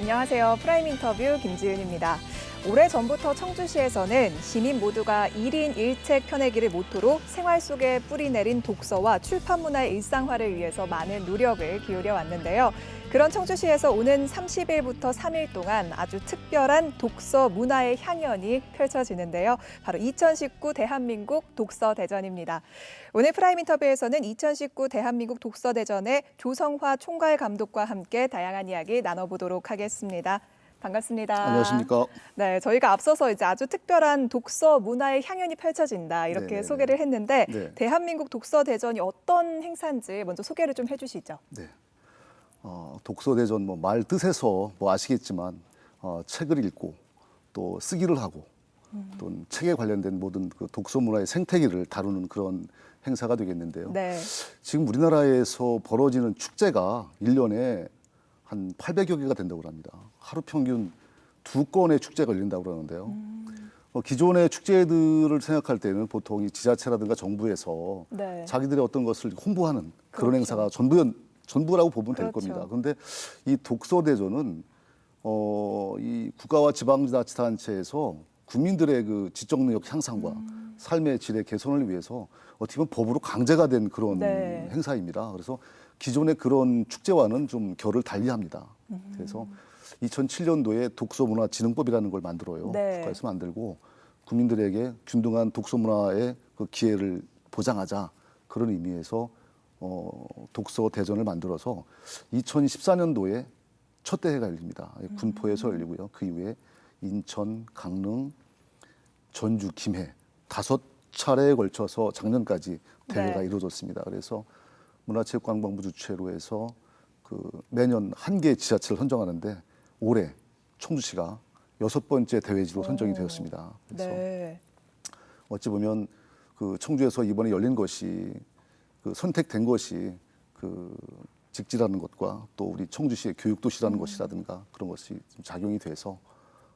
안녕하세요. 프라임 인터뷰 김지은입니다. 오래 전부터 청주시에서는 시민 모두가 1인 1책 펴내기를 모토로 생활 속에 뿌리내린 독서와 출판 문화의 일상화를 위해서 많은 노력을 기울여 왔는데요. 그런 청주시에서 오는 30일부터 3일 동안 아주 특별한 독서 문화의 향연이 펼쳐지는데요. 바로 2019 대한민국 독서 대전입니다. 오늘 프라임 인터뷰에서는 2019 대한민국 독서 대전의 조성화 총괄 감독과 함께 다양한 이야기 나눠보도록 하겠습니다. 반갑습니다. 안녕하십니까. 네, 저희가 앞서서 이제 아주 특별한 독서 문화의 향연이 펼쳐진다 이렇게 네네네. 소개를 했는데 네. 대한민국 독서 대전이 어떤 행사인지 먼저 소개를 좀 해주시죠. 네. 어, 독서 대전 뭐 말 뜻에서 뭐 아시겠지만 어, 책을 읽고 또 쓰기를 하고 또 책에 관련된 모든 그 독서 문화의 생태계를 다루는 그런 행사가 되겠는데요. 네, 지금 우리나라에서 벌어지는 축제가 일년에 한 800여 개가 된다고 합니다. 하루 평균 두 건의 축제가 열린다고 그러는데요. 어, 기존의 축제들을 생각할 때는 보통 이 지자체라든가 정부에서 네. 자기들의 어떤 것을 홍보하는 그런 그렇죠. 행사가 전부 전부라고 보면 될 그렇죠. 겁니다. 그런데 이 독서 대전은 어, 이 국가와 지방자치단체에서 국민들의 그 지적 능력 향상과 음. 삶의 질의 개선을 위해서 어떻게 보면 법으로 강제가 된 그런 네. 행사입니다. 그래서 기존의 그런 축제와는 좀 결을 달리합니다. 음. 그래서 2007년도에 독서문화진흥법이라는 걸 만들어요. 네. 국가에서 만들고 국민들에게 균등한 독서 문화의 그 기회를 보장하자 그런 의미에서 어, 독서 대전을 만들어서 2014년도에 첫 대회가 열립니다. 군포에서 열리고요. 그 이후에 인천, 강릉, 전주, 김해 다섯 차례에 걸쳐서 작년까지 대회가 네. 이루어졌습니다. 그래서 문화체육관광부 주최로 해서 그 매년 한개 지자체를 선정하는데 올해 청주시가 여섯 번째 대회지로 선정이 오. 되었습니다. 그래서 네, 어찌 보면 그 청주에서 이번에 열린 것이 그 선택된 것이 그 직지라는 것과 또 우리 청주시의 교육도시라는 음. 것이라든가 그런 것이 좀 작용이 돼서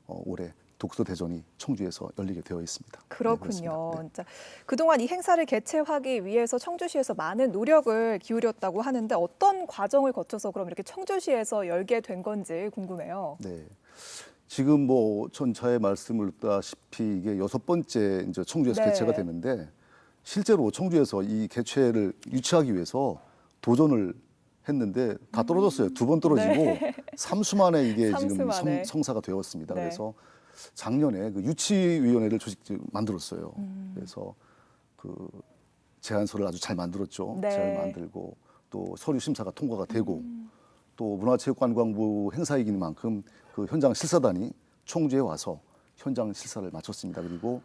어, 올해 독서 대전이 청주에서 열리게 되어 있습니다. 네, 그렇군요. 네. 진짜 그동안 이 행사를 개최하기 위해서 청주시에서 많은 노력을 기울였다고 하는데 어떤 과정을 거쳐서 그럼 이렇게 청주시에서 열게 된 건지 궁금해요. 네. 지금 뭐 전차에 말씀을 듣다시피 이게 여섯 번째 이제 청주에서 네. 개최가 되는데 실제로 청주에서 이 개최를 유치하기 위해서 도전을 했는데 다 떨어졌어요. 두 번 떨어지고 삼수 만에 이게 음. 지금. 성, 사가 되었습니다. 네. 그래서 작년에 그 유치위원회를 조직 만들었어요. 음. 그래서 그 제안서를 아주 잘 만들었죠. 네. 잘 만들고 또 서류 심사가 통과가 되고 음. 또 문화체육관광부 행사이긴 만큼 그 현장 실사단이 청주에 와서 현장 실사를 마쳤습니다. 그리고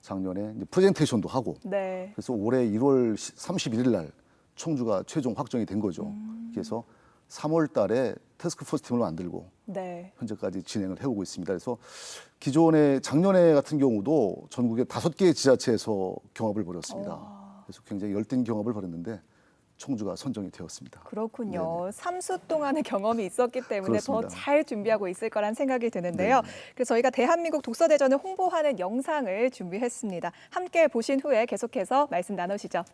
작년에 이제 프레젠테이션도 하고 네, 그래서 올해 1월 31일 날 청주가 최종 확정이 된 거죠. 음. 그래서 3월 달에 테스크포스 팀을 만들고 네, 현재까지 진행을 해오고 있습니다. 그래서 기존에 작년에 같은 경우도 전국의 다섯 개의 지자체에서 경합을 벌였습니다. 와. 그래서 굉장히 열띤 경합을 벌였는데 청주가 선정이 되었습니다. 그렇군요. 삼수 동안의 경험이 있었기 때문에 더. 잘 준비하고 있을 거란 생각이 드는데요. 네. 그래서 저희가 대한민국 독서대전을 홍보하는 영상을 준비했습니다. 함께 보신 후에 계속해서 말씀 나누시죠.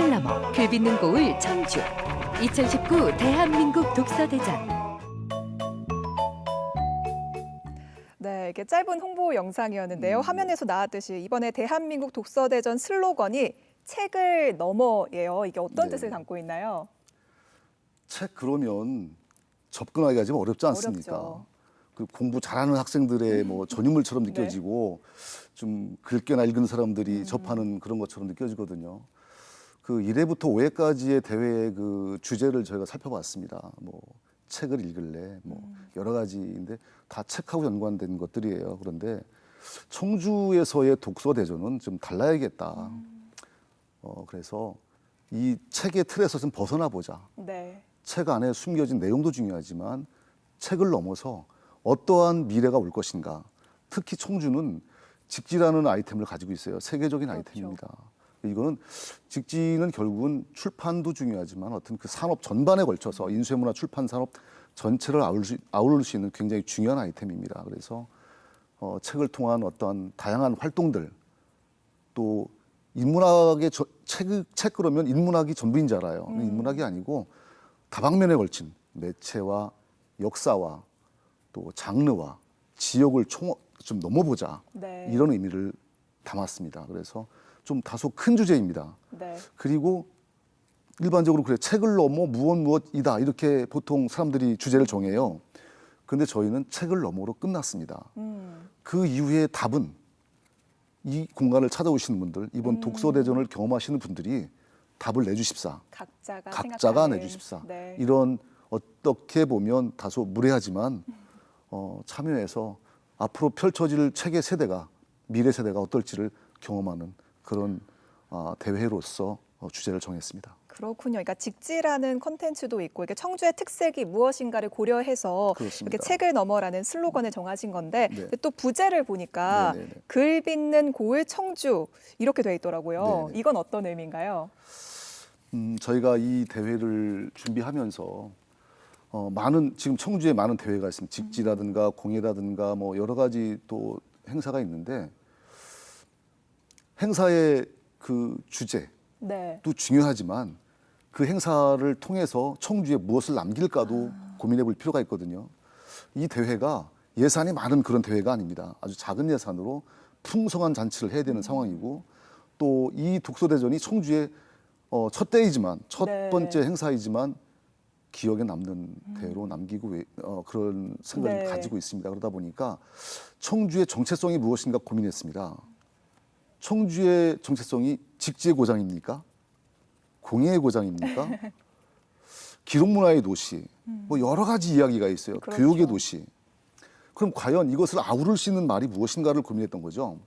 책을 넘어 글 빚는 고을 청주 2019 대한민국 독서대전 네, 이게 짧은 홍보 영상이었는데요. 음. 화면에서 나왔듯이 이번에 대한민국 독서대전 슬로건이 책을 넘어예요. 이게 어떤 네. 뜻을 담고 있나요? 책 그러면 접근하기가 좀 어렵지 않습니까? 어렵죠. 그 공부 잘하는 학생들의 뭐 전유물처럼 네. 느껴지고 좀 긁게나 읽은 사람들이 음. 접하는 그런 것처럼 느껴지거든요. 그 1회부터 5회까지의 대회의 그 주제를 저희가 살펴봤습니다. 뭐 책을 읽을래, 뭐 음. 여러 가지인데 다 책하고 연관된 것들이에요. 그런데 청주에서의 독서 대전은 좀 달라야겠다. 음. 어 그래서 이 책의 틀에서 좀 벗어나 보자. 네. 책 안에 숨겨진 내용도 중요하지만 책을 넘어서 어떠한 미래가 올 것인가. 특히 청주는 직지라는 아이템을 가지고 있어요. 세계적인 그렇죠. 아이템입니다. 이거는 직지는 결국은 출판도 중요하지만 어떤 그 산업 전반에 걸쳐서 인쇄문화 출판 산업 전체를 아울 수, 수 있는 굉장히 중요한 아이템입니다. 그래서 어, 책을 통한 어떠한 다양한 활동들 또 인문학의 저, 책, 책 그러면 인문학이 전부인 줄 알아요. 근데 인문학이 아니고 다방면에 걸친 매체와 역사와 또 장르와 지역을 총, 좀 넘어보자 네. 이런 의미를 담았습니다. 그래서 좀 다소 큰 주제입니다. 네. 그리고 일반적으로 그래 책을 넘어 무엇 무엇이다 이렇게 보통 사람들이 주제를 정해요. 근데 저희는 책을 넘어로 끝났습니다. 음. 그 이후에 답은 이 공간을 찾아오시는 분들, 이번 음. 독서 대전을 경험하시는 분들이 답을 내주십사. 각자가 각자가 내주십사. 네. 이런 어떻게 보면 다소 무례하지만 어, 참여해서 앞으로 펼쳐질 책의 세대가 미래 세대가 어떨지를 경험하는 그런 아, 대회로서 어, 주제를 정했습니다. 그렇군요. 그러니까 직지라는 컨텐츠도 있고 이게 청주의 특색이 무엇인가를 고려해서 그렇습니다. 이렇게 책을 넘어라는 슬로건을 정하신 건데 네. 또 부제를 보니까 네네네. 글 빚는 고을 청주 이렇게 돼 있더라고요. 네네. 이건 어떤 의미인가요? 음, 저희가 이 대회를 준비하면서 어, 많은 지금 청주에 많은 대회가 있습니다. 직지라든가 공예라든가 뭐 여러 가지 또 행사가 있는데 행사의 그 주제도 네. 중요하지만 그 행사를 통해서 청주에 무엇을 남길까도 고민해 볼 필요가 있거든요. 이 대회가 예산이 많은 그런 대회가 아닙니다. 아주 작은 예산으로 풍성한 잔치를 해야 되는 상황이고 또 이 독서대전이 청주의 어, 첫 대이지만 첫 네. 번째 행사이지만 기억에 남는 대회로 남기고 왜- 어, 그런 생각을 네. 가지고 있습니다. 그러다 보니까 청주의 정체성이 무엇인가 고민했습니다. 청주의 정체성이 직지의 고장입니까? 공예의 고장입니까? 기록문화의 도시, 뭐 여러 가지 이야기가 있어요. 그렇죠. 교육의 도시. 그럼 과연 이것을 아우를 수 있는 말이 무엇인가를 고민했던 거죠.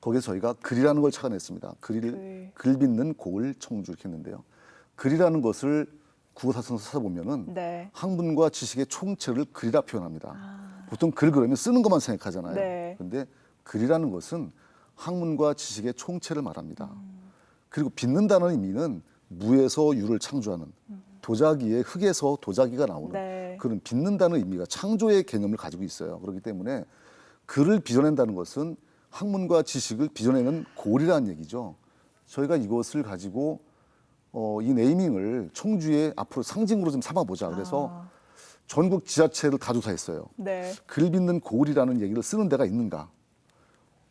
거기서 저희가 글이라는 걸 찾아냈습니다. 글을 글. 글 빚는 고을 청주 이렇게 했는데요. 글이라는 것을 국어사전에서 찾아보면은 네. 학문과 지식의 총체를 글이라 표현합니다. 보통 글 그러면 쓰는 것만 생각하잖아요. 네. 그런데 글이라는 것은 학문과 지식의 총체를 말합니다. 음. 그리고 빚는다는 의미는 무에서 유를 창조하는 도자기의 흙에서 도자기가 나오는 네. 그런 빚는다는 의미가 창조의 개념을 가지고 있어요. 그렇기 때문에 글을 빚어낸다는 것은 학문과 지식을 빚어내는 골이라는 얘기죠. 저희가 이것을 가지고 어, 이 네이밍을 청주의 앞으로 상징으로 좀 삼아보자. 그래서 아, 전국 지자체를 다 조사했어요. 네. 글 빚는 고을이라는 얘기를 쓰는 데가 있는가?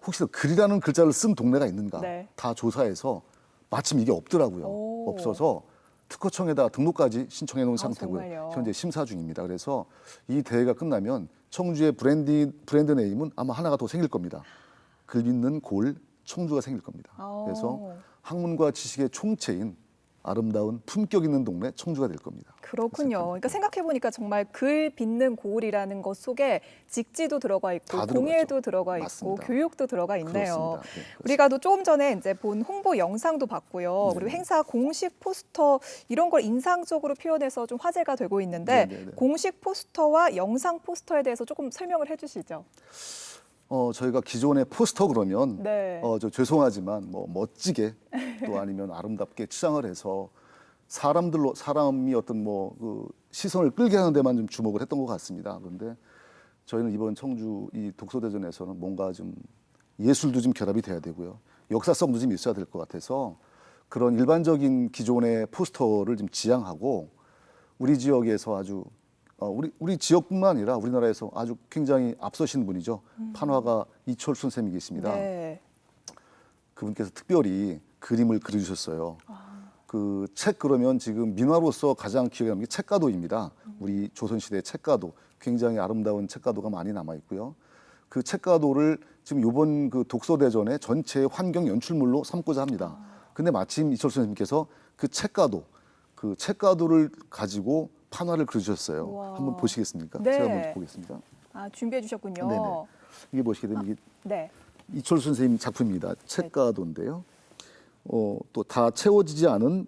혹시 글이라는 글자를 쓴 동네가 있는가? 네. 다 조사해서 마침 이게 없더라고요. 오. 없어서 특허청에다 등록까지 신청해 놓은 아, 상태고요. 정말요? 현재 심사 중입니다. 그래서 이 대회가 끝나면 청주의 브랜디 브랜드 네임은 아마 하나가 더 생길 겁니다. 글 빚는 고을 청주가 생길 겁니다. 아. 그래서 학문과 지식의 총체인 아름다운 품격 있는 동네 청주가 될 겁니다. 그렇군요. 그러니까 생각해 보니까 정말 글 빚는 고을이라는 것 속에 직지도 들어가 있고. 공예도 들어가 있고 맞습니다. 교육도 들어가 있네요. 네, 우리가 또 조금 전에 이제 본 홍보 영상도 봤고요. 네. 그리고 행사 공식 포스터 이런 걸 인상적으로 표현해서 좀 화제가 되고 있는데 네, 네, 네. 공식 포스터와 영상 포스터에 대해서 조금 설명을 해주시죠. 어, 저희가 기존의 포스터 그러면 네. 어, 저 죄송하지만 뭐 멋지게 또 아니면 아름답게 치장을 해서 사람들로 사람이 어떤 뭐 그 시선을 끌게 하는 데만 좀 주목을 했던 것 같습니다. 그런데 저희는 이번 청주 이 독서대전에서는 뭔가 좀 예술도 좀 결합이 돼야 되고요. 역사성도 좀 있어야 될 것 같아서 그런 일반적인 기존의 포스터를 좀 지향하고 우리 지역에서 아주 어, 우리 우리 지역뿐만 아니라 우리나라에서 아주 굉장히 앞서신 분이죠. 판화가 이철순 선생님이 계십니다. 네. 그분께서 특별히 그림을 그려주셨어요. 아. 그책 그러면 지금 민화로서 가장 기억에 남는 게 책가도입니다. 우리 조선시대 책가도 굉장히 아름다운 책가도가 많이 남아 있고요. 그 책가도를 지금 이번 그 독서대전의 전체 환경 연출물로 삼고자 합니다. 근데 마침 이철수 선생님께서 그 책가도 그 책가도를 가지고 판화를 그려주셨어요. 우와. 한번 보시겠습니까? 네. 제가 먼저 보겠습니다. 아 준비해 주셨군요. 네네. 이게 보시게 되면 이게 네. 이철수 선생님 작품입니다. 책가도인데요. 어, 또 다 채워지지 않은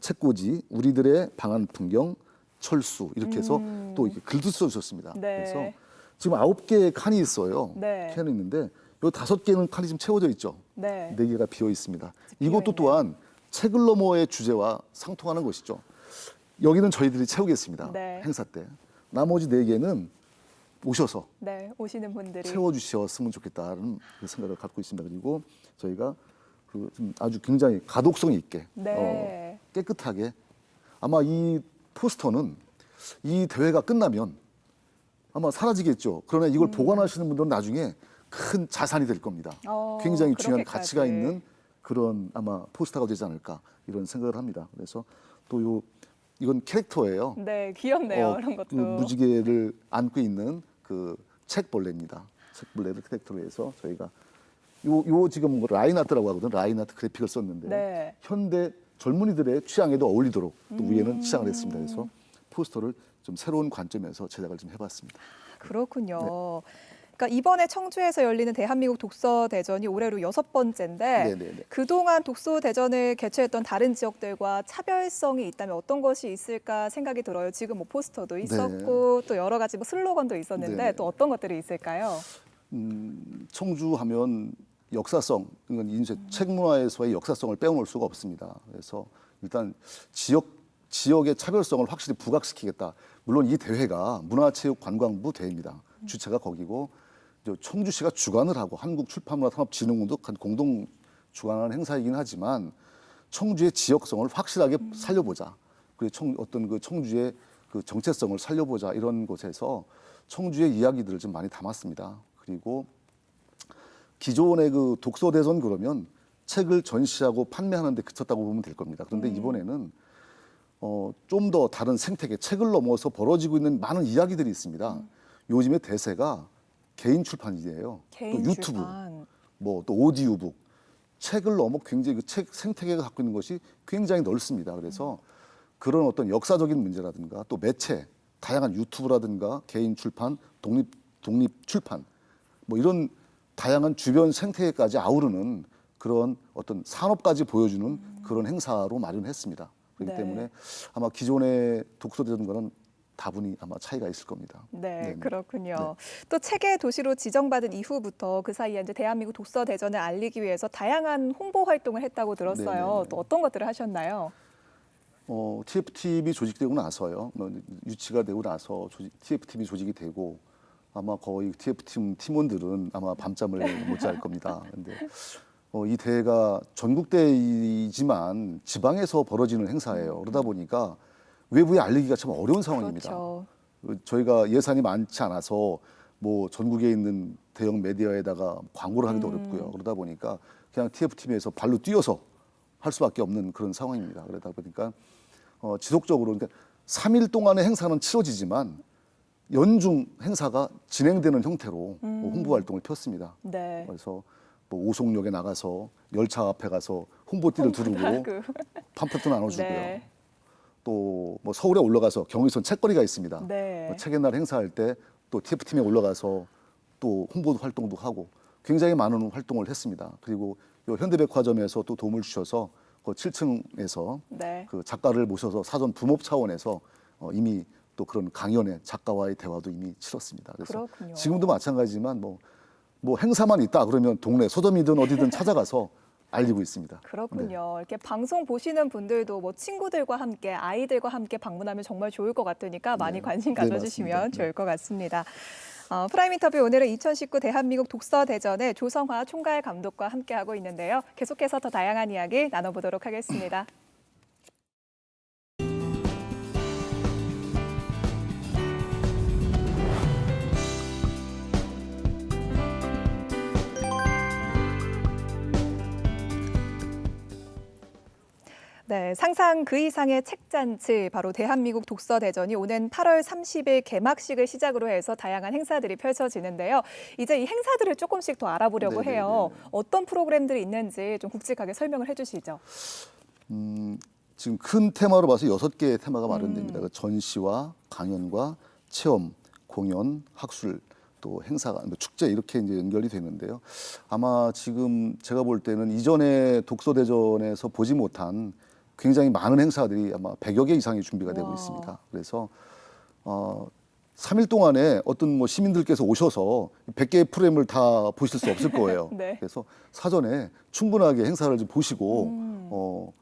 책꽂이, 우리들의 방한 풍경, 철수 이렇게 해서 음. 또 이렇게 글도 써주셨습니다. 네. 그래서 지금 아홉 개의 칸이 있어요. 네. 칸이 있는데 요 다섯 개는 칸이 지금 채워져 있죠. 네. 네 개가 비어 있습니다. 비어 이것도 있네요. 또한 책을 너머의 주제와 상통하는 것이죠. 여기는 저희들이 채우겠습니다. 네. 행사 때. 나머지 네 개는 오셔서 네, 오시는 분들이 채워주셨으면 좋겠다는 그 생각을 갖고 있습니다. 그리고 저희가 그 좀 아주 굉장히 가독성 있게 네. 어, 깨끗하게 아마 이 포스터는 이 대회가 끝나면 아마 사라지겠죠. 그러나 이걸 보관하시는 분들은 나중에 큰 자산이 될 겁니다. 음. 어, 굉장히 중요한 그렇게까지. 가치가 있는 그런 아마 포스터가 되지 않을까 이런 생각을 합니다. 그래서 또요 이건 캐릭터예요. 네, 귀엽네요. 어, 이런 것도. 그 무지개를 안고 있는 그 책벌레입니다. 책벌레를 캐릭터로 해서 저희가 요, 요 지금 뭐 라인아트라고 하거든. 라인아트 그래픽을 썼는데 네. 현대 젊은이들의 취향에도 어울리도록 또 음. 위에는 치장을 했습니다. 그래서 포스터를 좀 새로운 관점에서 제작을 좀 해봤습니다. 그렇군요. 그러니까 이번에 청주에서 열리는 대한민국 독서 대전이 올해로 여섯 번째인데 네네네. 그동안 독서 대전을 개최했던 다른 지역들과 차별성이 있다면 어떤 것이 있을까 생각이 들어요. 지금 뭐 포스터도 있었고 또 여러 가지 뭐 슬로건도 있었는데 네네. 또 어떤 것들이 있을까요? 음, 청주 하면 역사성, 이건 이제 책 문화에서의 역사성을 빼놓을 수가 없습니다. 그래서 일단 지역 지역의 차별성을 확실히 부각시키겠다. 물론 이 대회가 문화체육관광부 대회입니다. 주체가 거기고 청주시가 주관을 하고 한국출판문화 산업진흥원도 공동 주관하는 행사이긴 하지만 청주의 지역성을 확실하게 살려보자. 그리고 청, 어떤 그 청주의 그 정체성을 살려보자 이런 곳에서 청주의 이야기들을 좀 많이 담았습니다. 그리고 기존의 그 독서 대전 그러면 책을 전시하고 판매하는 데 그쳤다고 보면 될 겁니다. 그런데 이번에는 어, 좀 더 다른 생태계, 책을 넘어서 벌어지고 있는 많은 이야기들이 있습니다. 요즘의 대세가 개인 출판이에요. 개인 또 유튜브, 출판. 뭐또 오디오북, 책을 넘어 굉장히 그 책 생태계가 갖고 있는 것이 굉장히 넓습니다. 그래서 그런 어떤 역사적인 문제라든가 또 매체, 다양한 유튜브라든가 개인 출판, 독립 독립 출판, 뭐 이런 다양한 주변 생태계까지 아우르는 그런 어떤 산업까지 보여주는 그런 행사로 마련했습니다. 그렇기 네. 때문에 아마 기존의 독서대전과는 다분히 아마 차이가 있을 겁니다. 네, 네네. 그렇군요. 또 책의 도시로 지정받은 이후부터 그 사이에 이제 대한민국 독서 대전을 알리기 위해서 다양한 홍보 활동을 했다고 들었어요. 네네네. 또 어떤 것들을 하셨나요? 어, TFTV 조직되고 나서요. 뭐 유치가 되고 나서 조직, TFTV 조직이 되고 아마 거의 TF팀 팀원들은 아마 밤잠을 못 잘 겁니다. 근데 어, 이 대회가 전국 대회이지만 지방에서 벌어지는 행사예요. 그러다 보니까 외부에 알리기가 참 어려운 상황입니다. 그렇죠. 어, 저희가 예산이 많지 않아서 뭐 전국에 있는 대형 메디어에다가 광고를 하기도 음. 어렵고요. 그러다 보니까 그냥 TFTV에서 발로 뛰어서 할 수밖에 없는 그런 상황입니다. 그러다 보니까 어, 지속적으로 그러니까 3일 동안의 행사는 치러지지만 연중 행사가 진행되는 형태로 음. 뭐 홍보 활동을 폈습니다. 네. 그래서 뭐 오송역에 나가서 열차 앞에 가서 홍보띠를 두르고 그, 팜플렛도 나눠주고요. 네. 또 뭐 서울에 올라가서 경의선 책거리가 있습니다. 네. 뭐 책의 날 행사할 때 또 TF팀에 올라가서 또 홍보 활동도 하고 굉장히 많은 활동을 했습니다. 그리고 요 현대백화점에서 또 도움을 주셔서 그 7층에서 네. 그 작가를 모셔서 사전 붐업 차원에서 어, 이미 또 그런 강연회 작가와의 대화도 이미 치렀습니다. 그래서 그렇군요. 지금도 마찬가지지만 뭐, 뭐 행사만 있다 그러면 동네 서점이든 어디든 찾아가서 알리고 있습니다. 그렇군요. 이렇게 방송 보시는 분들도 뭐 친구들과 함께 아이들과 함께 방문하면 정말 좋을 것 같으니까 많이 네. 관심 네, 가져주시면. 네. 좋을 것 같습니다. 어, 프라임 인터뷰 오늘은 2019 대한민국 독서 대전의 조성화 총괄 감독과 함께하고 있는데요. 계속해서 더 다양한 이야기 나눠보도록 하겠습니다. 네, 상상 그 이상의 책잔치 바로 대한민국 독서 대전이 오는 8월 30일 개막식을 시작으로 해서 다양한 행사들이 펼쳐지는데요. 이제 이 행사들을 조금씩 더 알아보려고 네네네. 해요. 어떤 프로그램들이 있는지 좀 굵직하게 설명을 해주시죠. 음, 지금 큰 테마로 봐서 여섯 개의 테마가 마련됩니다. 음. 그 전시와 강연과 체험, 공연, 학술, 또 행사가 뭐 축제 이렇게 이제 연결이 되는데요. 아마 지금 제가 볼 때는 이전에 독서 대전에서 보지 못한 굉장히 많은 행사들이 아마 100여 개 이상이 준비가 되고 와. 있습니다. 그래서 어 3일 동안에 어떤 뭐 시민들께서 오셔서 100개의 프레임을 다 보실 수 없을 거예요. 네. 그래서 사전에 충분하게 행사를 좀 보시고 음. 어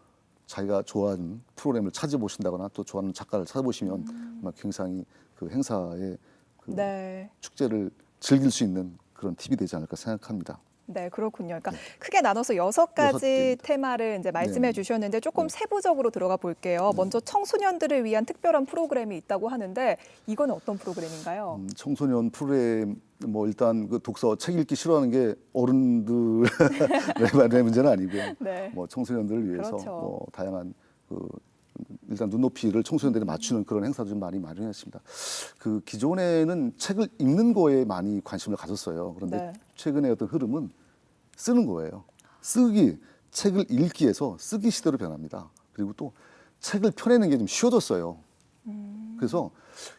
자기가 좋아하는 프로그램을 찾아보신다거나 또 좋아하는 작가를 찾아보시면 아마 굉장히 그 행사의 그 네. 축제를 즐길 수 있는 그런 팁이 되지 않을까 생각합니다. 네, 그렇군요. 그러니까 크게 나눠서 여섯 가지 개입니다. 테마를 이제 말씀해 네. 주셨는데 조금 네. 세부적으로 들어가 볼게요. 먼저 청소년들을 위한 특별한 프로그램이 있다고 하는데 이건 어떤 프로그램인가요? 음, 청소년 프로그램 뭐 일단 그 독서 책 읽기 싫어하는 게 어른들의 문제는 아니고요. 네. 뭐 청소년들을 위해서 그렇죠. 뭐 다양한 그 일단 눈높이를 청소년들이 맞추는 그런 행사도 좀 많이 마련했습니다. 그 기존에는 책을 읽는 거에 많이 관심을 가졌어요. 그런데 네. 최근에 어떤 흐름은 쓰는 거예요. 쓰기, 책을 읽기에서 쓰기 시대로 변합니다. 그리고 또 책을 펴내는 게 좀 쉬워졌어요. 그래서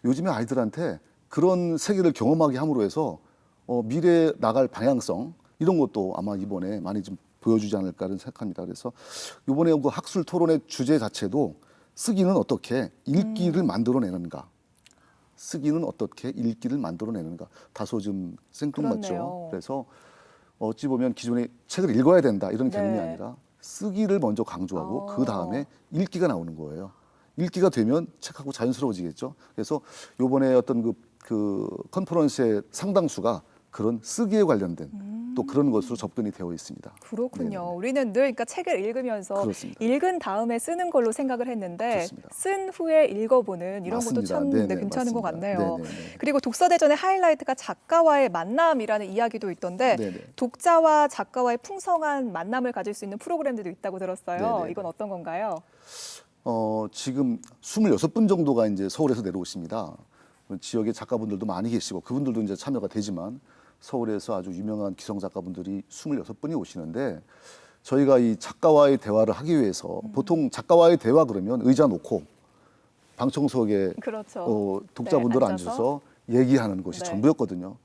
요즘에 아이들한테 그런 세계를 경험하게 함으로 해서 어, 미래에 나갈 방향성 이런 것도 아마 이번에 많이 좀 보여주지 않을까는 생각합니다. 그래서 이번에 그 학술 토론의 주제 자체도 쓰기는 어떻게 읽기를 만들어내는가, 쓰기는 어떻게 읽기를 만들어내는가 다소 좀 생뚱맞죠. 그렇네요. 그래서 어찌 보면 기존에 책을 읽어야 된다 이런 개념이 네. 아니라 쓰기를 먼저 강조하고 어. 그 다음에 읽기가 나오는 거예요. 읽기가 되면 책하고 자연스러워지겠죠. 그래서 요번에 어떤 그, 그 컨퍼런스의 상당수가 그런 쓰기에 관련된 또 그런 것으로 접근이 되어 있습니다. 그렇군요. 네네. 우리는 늘 그러니까 책을 읽으면서 그렇습니다. 읽은 다음에 쓰는 걸로 생각을 했는데 그렇습니다. 쓴 후에 읽어보는 이런 것도 맞습니다. 참 네네, 네, 괜찮은 것 맞습니다. 같네요. 네네네. 그리고 독서대전의 하이라이트가 작가와의 만남이라는 이야기도 있던데 네네. 독자와 작가와의 풍성한 만남을 가질 수 있는 프로그램들도 있다고 들었어요. 네네. 이건 어떤 건가요? 어, 지금 26분 정도가 이제 서울에서 내려오십니다. 지역의 작가분들도 많이 계시고 그분들도 이제 참여가 되지만 서울에서 아주 유명한 기성 작가분들이 26분이 오시는데 저희가 이 작가와의 대화를 하기 위해서 음. 보통 작가와의 대화 그러면 의자 놓고 방청석에 그렇죠. 어, 독자분들 네, 앉아서 얘기하는 것이 네. 전부였거든요.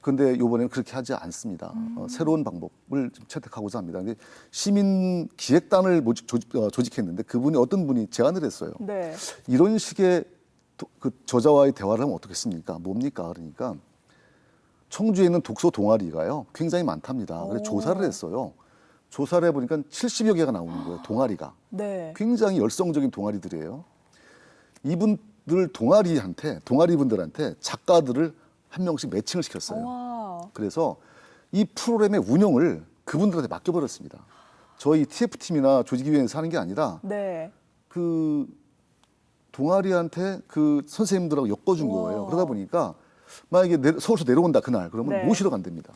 근데 이번에는 그렇게 하지 않습니다. 음. 어, 새로운 방법을 좀 채택하고자 합니다. 근데 시민 기획단을 모집, 조직, 어, 조직했는데 그분이 어떤 분이 제안을 했어요. 네. 이런 식의 도- 그 저자와의 대화를 하면 어떻겠습니까? 뭡니까? 그러니까 청주에 있는 독서 동아리가요 굉장히 많답니다. 그래서 오. 조사를 했어요. 조사를 해보니까 70여 개가 나오는 거예요. 동아리가. 네. 굉장히 열성적인 동아리들이에요. 이분들 동아리한테 동아리 분들한테 작가들을 한 명씩 매칭을 시켰어요. 와. 그래서 이 프로그램의 운영을 그분들한테 맡겨버렸습니다. 저희 TF팀이나 조직위원회에서 하는 게 아니라 네. 그 동아리한테 그 선생님들하고 엮어준. 거예요. 그러다 보니까 만약에 내- 서울서 내려온다 그날 그러면 네. 모시러 간답니다.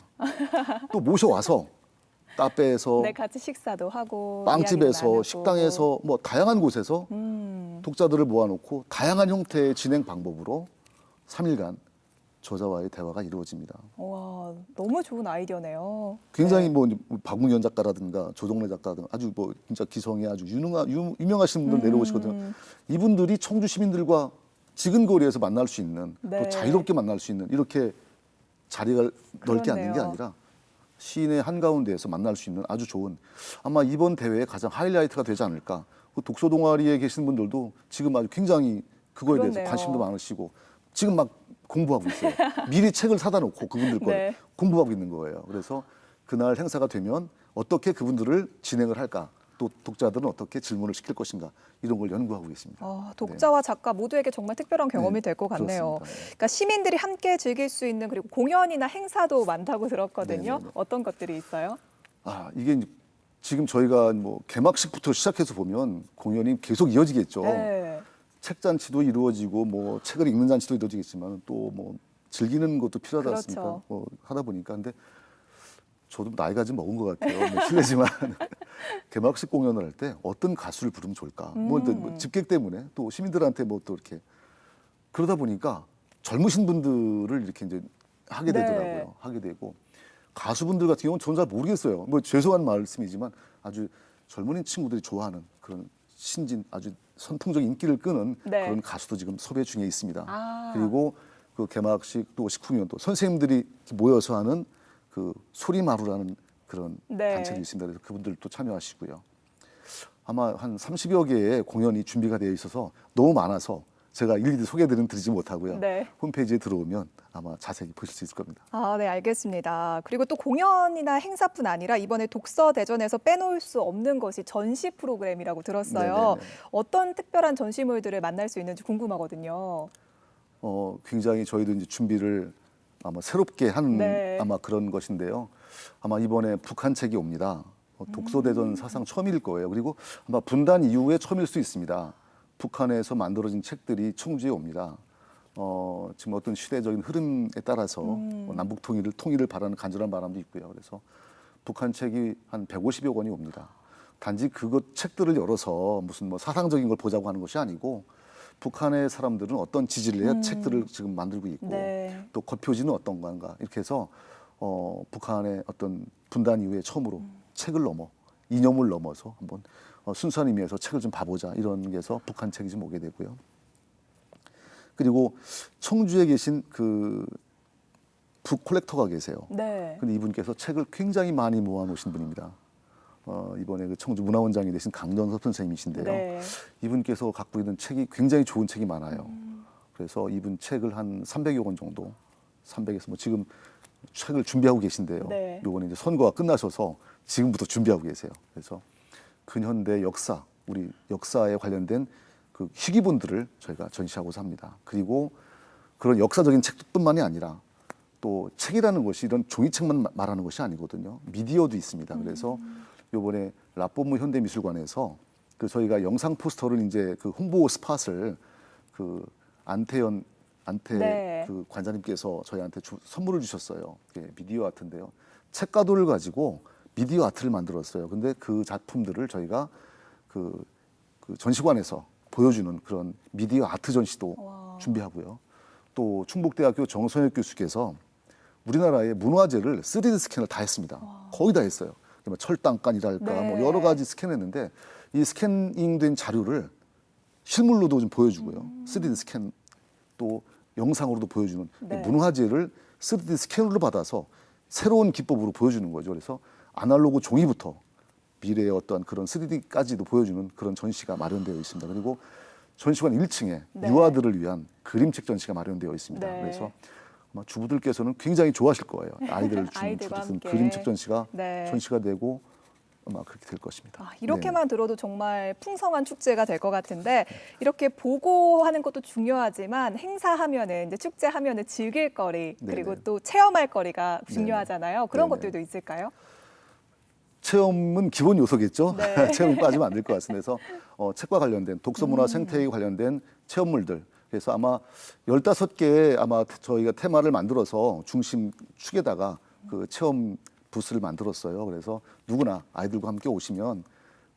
또 모셔와서 따빼에서 네, 같이 식사도 하고 빵집에서. 식당에서 뭐 다양한 곳에서 음. 독자들을 모아놓고 다양한 형태의 진행 방법으로 3일간 저자와의 대화가 이루어집니다. 와, 너무 좋은 아이디어네요. 굉장히 네. 뭐 이제 박문현 작가라든가 조동래 작가 등 아주 뭐 진짜 기성의 아주 유능한 유, 유명하신 분들 내려오시거든요. 음. 이분들이 청주 시민들과 지근 거리에서 만날 수 있는 네. 또 자유롭게 만날 수 있는 이렇게 자리가 넓게 앉는 게. 아니라 시인의 한가운데에서 만날 수 있는 아주 좋은 아마 이번 대회의 가장 하이라이트가 되지 않을까. 그 독서 동아리에 계신 분들도 지금 아주 굉장히 그거에 대해서 그렇네요. 관심도 많으시고 지금 막 공부하고 있어요. 미리 책을 사다 놓고 그분들 걸 네. 공부하고 있는 거예요. 그래서 그날 행사가 되면 어떻게 그분들을 진행을 할까, 또 독자들은 어떻게 질문을 시킬 것인가 이런 걸 연구하고 있습니다. 어, 독자와 작가 모두에게 정말 특별한 경험이 네, 될 것 같네요. 그렇습니다. 네. 그러니까 시민들이 함께 즐길 수 있는 그리고 공연이나 행사도 많다고 들었거든요. 네네네. 어떤 것들이 있어요? 아 이게 지금 저희가 뭐 개막식부터 시작해서 보면 공연이 계속 이어지겠죠. 네. 책 잔치도 이루어지고 뭐 책을 읽는 잔치도 이루어지겠지만 또 뭐 즐기는 것도 필요하지 그렇죠. 않습니까? 뭐 하다 보니까 근데 저도 나이가 좀 먹은 것 같아요. 뭐 실례지만 개막식 공연을 할 때 어떤 가수를 부르면 좋을까? 뭐, 또뭐 음. 집객 때문에 또 시민들한테 뭐 또 이렇게 그러다 보니까 젊으신 분들을 이렇게 이제 하게 네. 되더라고요. 하게 되고 가수분들 같은 경우는 저는 잘 모르겠어요. 뭐 죄송한 말씀이지만 아주 젊은 친구들이 좋아하는 그런 신진 아주 선풍적인 인기를 끄는 네. 그런 가수도 지금 섭외 중에 있습니다. 아. 그리고 그 개막식 또 식후면 또 선생님들이 모여서 하는 그 소리마루라는 그런 네. 단체도 있습니다. 그래서 그분들도 참여하시고요. 아마 한 30여 개의 공연이 준비가 되어 있어서 너무 많아서 제가 일일이 소개드리는 드리지 못하고요. 네. 홈페이지에 들어오면 아마 자세히 보실 수 있을 겁니다. 아, 네, 알겠습니다. 그리고 또 공연이나 행사뿐 아니라 이번에 독서 대전에서 빼놓을 수 없는 것이 전시 프로그램이라고 들었어요. 네네네. 어떤 특별한 전시물들을 만날 수 있는지 궁금하거든요. 어, 굉장히 저희도 이제 준비를 아마 새롭게 한 네. 아마 그런 것인데요. 아마 이번에 북한 책이 옵니다. 어, 독서대전 사상 처음일 거예요. 그리고 아마 분단 이후에 처음일 수 있습니다. 북한에서 만들어진 책들이 청주에 옵니다. 어, 지금 어떤 시대적인 흐름에 따라서 뭐 남북 통일을 통일을 바라는 간절한 바람도 있고요. 그래서 북한 책이 한 150여 권이 옵니다. 단지 그것 책들을 열어서 무슨 뭐 사상적인 걸 보자고 하는 것이 아니고 북한의 사람들은 어떤 지지를 해야 책들을 지금 만들고 있고 네. 또 겉표지는 어떤 건가 이렇게 해서 어, 북한의 어떤 분단 이후에 처음으로 책을 넘어 이념을 넘어서 한번 어, 순수한 의미에서 책을 좀 봐보자 이런 게서 북한 책이 좀 오게 되고요. 그리고 청주에 계신 그 북 콜렉터가 계세요. 네. 근데 이분께서 책을 굉장히 많이 모아 놓으신 분입니다. 어, 이번에 그 청주 문화원장이 되신 강전섭 선생님이신데요. 네. 이분께서 갖고 있는 책이 굉장히 좋은 책이 많아요. 그래서 이분 책을 한 300여 권 정도, 300에서 뭐 지금 책을 준비하고 계신데요. 네. 요번에 이제 선거가 끝나셔서 지금부터 준비하고 계세요. 그래서 근현대 역사, 우리 역사에 관련된 그 희귀본들을 저희가 전시하고자 합니다. 그리고 그런 역사적인 책뿐만이 아니라 또 책이라는 것이 이런 종이책만 마- 말하는 것이 아니거든요. 미디어도 있습니다. 그래서 요번에 라포무 현대미술관에서 그 저희가 영상 포스터를 이제 그 홍보 스팟을 그 안태현 안태 네. 그 관장님께서 저희한테 주- 선물을 주셨어요. 예, 미디어 아트인데요. 책가도를 가지고 미디어 아트를 만들었어요. 근데 그 작품들을 저희가 그, 그 전시관에서 보여주는 그런 미디어 아트 전시도 와. 준비하고요. 또 충북대학교 정선혁 교수께서 우리나라의 문화재를 3D 스캔을 다 했습니다. 거의 다 했어요. 뭐 철당간이랄까 네. 뭐 여러 가지 스캔했는데 이 스캐닝된 자료를 실물로도 좀 보여주고요. 3D 스캔 또 영상으로도 보여주는 이 네. 문화재를 3D 스캔으로 받아서 새로운 기법으로 보여주는 거죠. 그래서 아날로그 종이부터 미래의 어떤 그런 3D까지도 보여주는 그런 전시가 마련되어 있습니다. 그리고 전시관 1층에 네. 유아들을 위한 그림책 전시가 마련되어 있습니다. 네. 그래서 주부들께서는 굉장히 좋아하실 거예요. 아이들을 주는 아이들과 무슨 함께. 그림책 전시가 네. 전시가 되고 아마 그렇게 될 것입니다. 아, 이렇게만 들어도 정말 풍성한 축제가 될 것 같은데 이렇게 보고하는 것도 중요하지만 행사하면은 이제 축제하면은 즐길 거리 그리고 네네. 또 체험할 거리가 중요하잖아요. 그런 네네. 것들도 있을까요? 체험은 기본 요소겠죠. 네. 체험 빠지면 안 될 것 같습니다. 그래서 어, 책과 관련된 독서문화 생태에 관련된 체험물들. 그래서 아마 15개의 아마 저희가 테마를 만들어서 중심 축에다가 그 체험 부스를 만들었어요. 그래서 누구나 아이들과 함께 오시면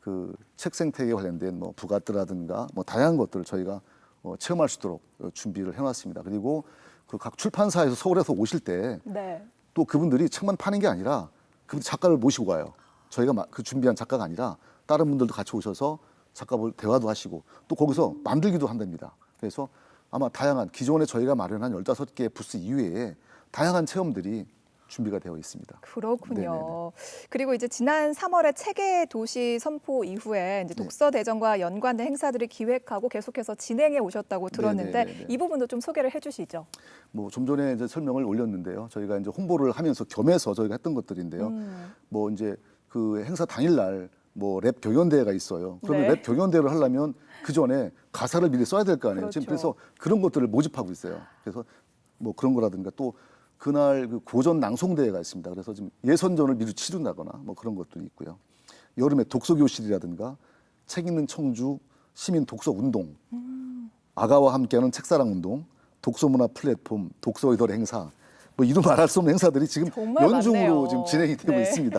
그 책 생태에 관련된 뭐 부가뜨라든가 뭐 다양한 것들을 저희가 어, 체험할 수 있도록 어, 준비를 해놨습니다. 그리고 그 각 출판사에서 서울에서 오실 때 네. 또 그분들이 책만 파는 게 아니라 그 작가를 모시고 가요. 저희가 마- 그 준비한 작가가 아니라 다른 분들도 같이 오셔서 작가분 대화도 하시고 또 거기서 만들기도 한답니다. 그래서 아마 다양한 기존에 저희가 마련한 15개 부스 이외에 다양한 체험들이 준비가 되어 있습니다. 그렇군요. 그리고 이제 지난 3월에 책의 도시 선포 이후에 이제 네. 독서 대전과 연관된 행사들을 기획하고 계속해서 진행해 오셨다고 들었는데 네네네네. 이 부분도 좀 소개를 해주시죠. 뭐 좀 전에 이제 설명을 올렸는데요. 저희가 이제 홍보를 하면서 겸해서 저희가 했던 것들인데요. 음. 뭐 이제 그 행사 당일날 뭐 랩 경연대회가 있어요. 그러면 네. 랩 경연대회를 하려면 그 전에 가사를 미리 써야 될 거 아니에요. 지금 그렇죠. 그래서 그런 것들을 모집하고 있어요. 그래서 뭐 그런 거라든가 또 그날 그 고전 낭송 대회가 있습니다. 그래서 지금 예선전을 미리 치른다거나 뭐 그런 것들이 있고요. 여름에 독서 교실이라든가 책 읽는 청주 시민 독서 운동, 아가와 함께하는 책사랑 운동, 독서 문화 플랫폼, 독서이돌 행사, 뭐 이루 말할 수 없는 행사들이 지금 연중으로 많네요. 지금 진행이 되고 네. 있습니다.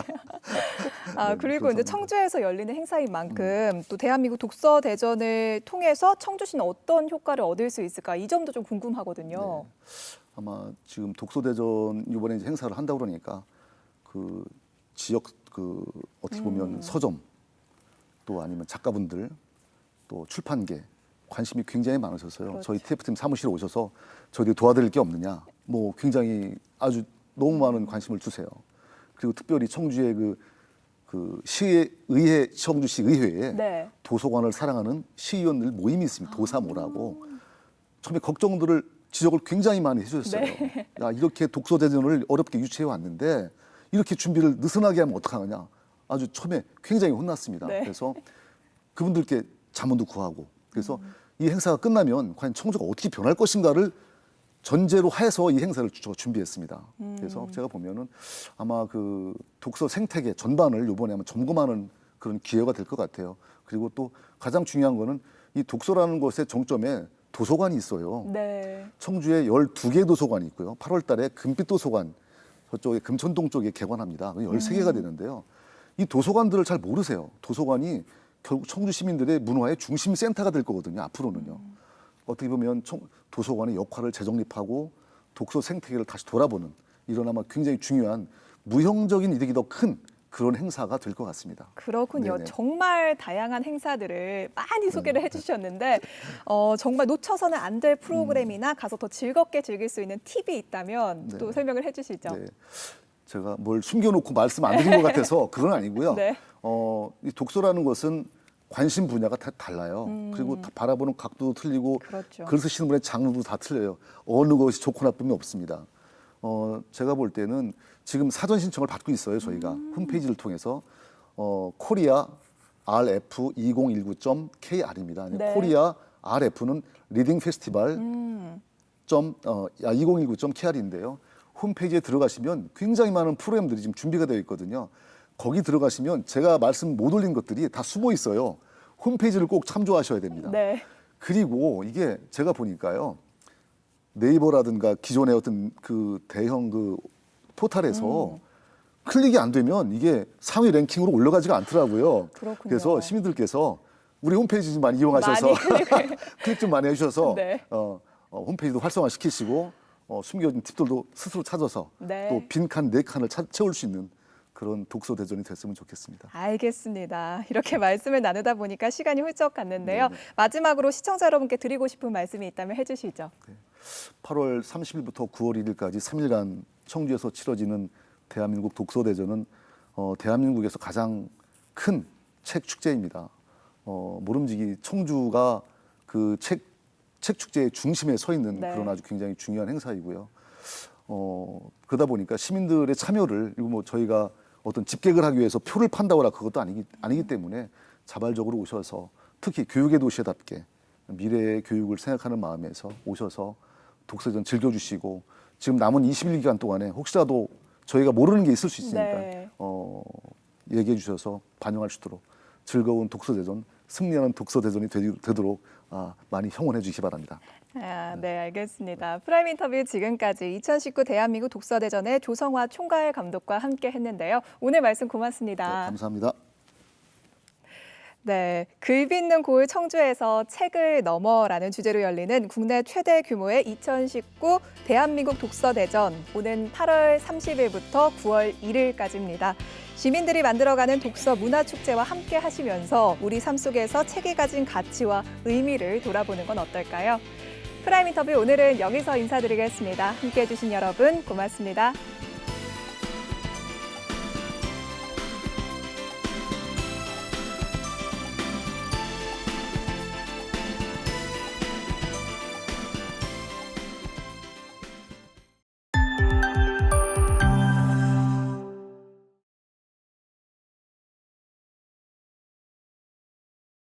아 네, 그리고 이제. 청주에서 열리는 행사인 만큼 또 대한민국 독서 대전을 통해서 청주시는 어떤 효과를 얻을 수 있을까 이 점도 좀 궁금하거든요. 아마 지금 독서대전 이번에 이제 행사를 한다 고 그러니까 그 지역 그 어떻게 보면 서점 또 아니면 작가분들 또 출판계 관심이 굉장히 많으셔서요. 그렇죠. 저희 TF팀 사무실에 오셔서 저희들이 도와드릴 게 없느냐. 뭐 굉장히 아주 너무 많은 관심을 주세요. 그리고 특별히 청주의 그, 그 시의 의회 청주시 의회에 네. 도서관을 사랑하는 시의원들 모임이 있습니다. 도사모라고. 처음에 걱정들을 지적을 굉장히 많이 해주셨어요. 네. 야 이렇게 독서 대전을 어렵게 유치해 왔는데 이렇게 준비를 느슨하게 하면 어떡하느냐. 아주 처음에 굉장히 혼났습니다. 네. 그래서 그분들께 자문도 구하고 그래서 음. 이 행사가 끝나면 과연 청주가 어떻게 변할 것인가를 전제로 해서 이 행사를 주- 준비했습니다. 음. 그래서 제가 보면은 아마 그 독서 생태계 전반을 이번에 아마 점검하는 그런 기회가 될 것 같아요. 그리고 또 가장 중요한 거는 이 독서라는 것의 정점에 도서관이 있어요. 네. 청주에 12개 도서관이 있고요. 8월 달에 금빛 도서관 저쪽에 금천동 쪽에 개관합니다. 13개가 되는데요. 이 도서관들을 잘 모르세요. 도서관이 결국 청주 시민들의 문화의 중심 센터가 될 거거든요. 앞으로는요. 어떻게 보면 청- 도서관의 역할을 재정립하고 독서 생태계를 다시 돌아보는 이런 아마 굉장히 중요한 무형적인 이득이 더 큰 그런 행사가 될 것 같습니다. 그렇군요. 네네. 정말 다양한 행사들을 많이 소개를 해주셨는데 어, 정말 놓쳐서는 안 될 프로그램이나 가서 더 즐겁게 즐길 수 있는 팁이 있다면 음. 네. 또 설명을 해주시죠. 네. 제가 뭘 숨겨놓고 말씀 안 드린 것 같아서 그건 아니고요. 네. 어, 이 독서라는 것은 관심 분야가 다 달라요. 그리고 다 바라보는 각도도 틀리고 음. 그렇죠. 글 쓰시는 분의 장르도 다 틀려요. 어느 것이 좋고 나쁨이 없습니다. 어, 제가 볼 때는 지금 사전 신청을 받고 있어요. 저희가 음. 홈페이지를 통해서 어, 코리아 RF 2019.KR입니다. 네. 코리아 RF는 리딩 페스티벌 음, 점, 어, 2019.kr인데요. 홈페이지에 들어가시면 굉장히 많은 프로그램들이 지금 준비가 되어 있거든요. 거기 들어가시면 제가 말씀 못 올린 것들이 다 숨어 있어요. 홈페이지를 꼭 참조하셔야 됩니다. 네. 그리고 이게 제가 보니까요. 네이버라든가 기존의 어떤 그 대형 그 포탈에서 클릭이 안 되면 이게 상위 랭킹으로 올라가지가 않더라고요. 그렇군요. 그래서 시민들께서 우리 홈페이지 좀 많이 이용하셔서 많이 클릭을. 클릭 좀 많이 해주셔서 네. 어, 어, 홈페이지도 활성화 시키시고 어, 숨겨진 팁들도 스스로 찾아서 네. 또 빈 칸 네 칸을 차- 채울 수 있는 그런 독서 대전이 됐으면 좋겠습니다. 알겠습니다. 이렇게 말씀을 나누다 보니까 시간이 훌쩍 갔는데요. 네네. 마지막으로 시청자 여러분께 드리고 싶은 말씀이 있다면 해주시죠. 8월 30일부터 9월 1일까지 3일간 청주에서 치러지는 대한민국 독서 대전은 어, 대한민국에서 가장 큰 책 축제입니다. 어, 모름지기 청주가 그책 책 축제의 중심에 서 있는 네. 그런 아주 굉장히 중요한 행사이고요. 어, 그러다 보니까 시민들의 참여를 이거 뭐 저희가 어떤 집객을 하기 위해서 표를 판다거나 그것도 아니기 아니기 때문에 자발적으로 오셔서 특히 교육의 도시답게 미래의 교육을 생각하는 마음에서 오셔서 독서전 즐겨주시고 지금 남은 20일 기간 동안에 혹시라도 저희가 모르는 게 있을 수 있으니까 네. 어, 얘기해 주셔서 반영할 수 있도록 즐거운 독서대전 승리하는 독서대전이 되, 되도록 아, 많이 형원해 주시기 바랍니다. 아, 네, 알겠습니다. 프라임 인터뷰 지금까지 2019 대한민국 독서대전의 조성화 총괄 감독과 함께 했는데요. 오늘 말씀 네, 고맙습니다. 감사합니다. 네, 글 빚는 고을 청주에서 책을 넘어라는 주제로 열리는 국내 최대 규모의 2019 대한민국 독서대전 오는 8월 30일부터 9월 1일까지입니다. 시민들이 만들어가는 독서 문화 축제와 함께 하시면서 우리 삶 속에서 책이 가진 가치와 의미를 돌아보는 건 어떨까요? 프라임 인터뷰 오늘은 여기서 인사드리겠습니다. 함께 해 주신 여러분 고맙습니다.